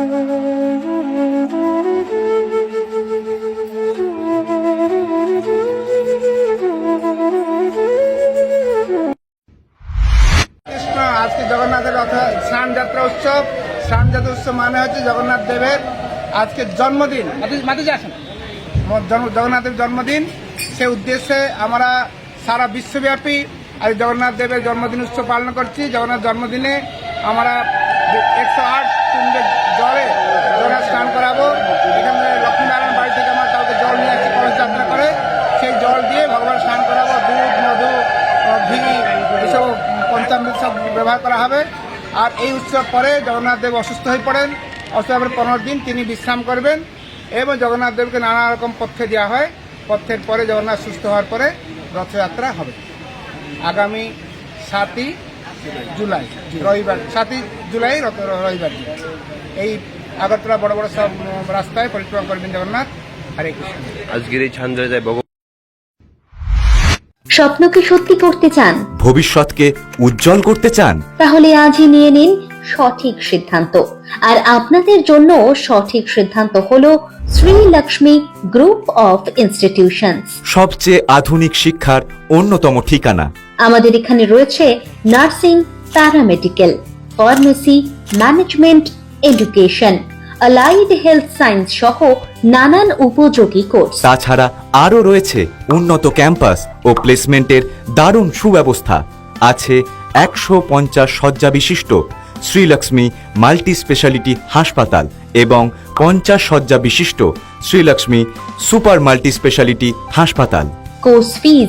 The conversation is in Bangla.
আজকে জগন্নাথের রথ উৎসব। স্নান উৎসব মানে হচ্ছে জগন্নাথ দেবের আজকে জন্মদিন। জগন্নাথের জন্মদিন। সে উদ্দেশ্যে আমরা সারা বিশ্বব্যাপী আজ জগন্নাথ দেবের জন্মদিন উৎসব পালন করছি। জগন্নাথ জন্মদিনে আমরা একশো আট জলে জগন্নাথ স্নান করাবো। এখানে লক্ষ্মীনারায়ণ বাড়ি থেকে আমরা কাউকে জল নিয়ে আসছি কলস যাত্রা করে। সেই জল দিয়ে ভগবান স্নান করাবো। দুধ, মধু ঘি, এসব পঞ্চামৃত সব ব্যবহার করা হবে। আর এই উৎসব পরে জগন্নাথ দেব অসুস্থ হয়ে পড়েন। অসুস্থ পনেরো দিন তিনি বিশ্রাম করবেন এবং জগন্নাথ দেবকে নানা রকম পথ্যে দেওয়া হয়। পথ্যের পরে জগন্নাথ সুস্থ হওয়ার পরে রথযাত্রা হবে। আগামী সাতই জুলাই রবিবার সাতই জুলাই রবিবার দিন। এই আগরতলা বড় বড় সব রাস্তায় পরিক্রমা করবেন জগন্নাথ। হরে কৃষ্ণ। আজকের এই ছান্দ্রজায় ভগবান স্বপ্নকে সত্যি করতে চান? ভবিষ্যৎকে উজ্জ্বল করতে চান? তাহলে আজই নিয়ে নিন সঠিক সিদ্ধান্ত। আর আপনাদের জন্য সঠিক সিদ্ধান্ত হলো Shri Lakshmi group of institution সবচেয়ে আধুনিক শিক্ষার অন্যতম ঠিকানা। আমাদের এখানে রয়েছে nursing paramedical pharmacy management education allied health science সহ নানান উপযোগী কোর্স। তাছাড়া আরও রয়েছে উন্নত ক্যাম্পাস ও প্লেসমেন্টের দারুণ সুব্যবস্থা। আছে একশো পঞ্চাশ শয্যা বিশিষ্ট শ্রীলক্ষ্মী মাল্টি স্পেশালিটি হাসপাতাল এবং পঞ্চাশ শয্যা বিশিষ্ট শ্রীলক্ষ্মী সুপার মাল্টি স্পেশালিটি হাসপাতাল। কোর্স ফিজ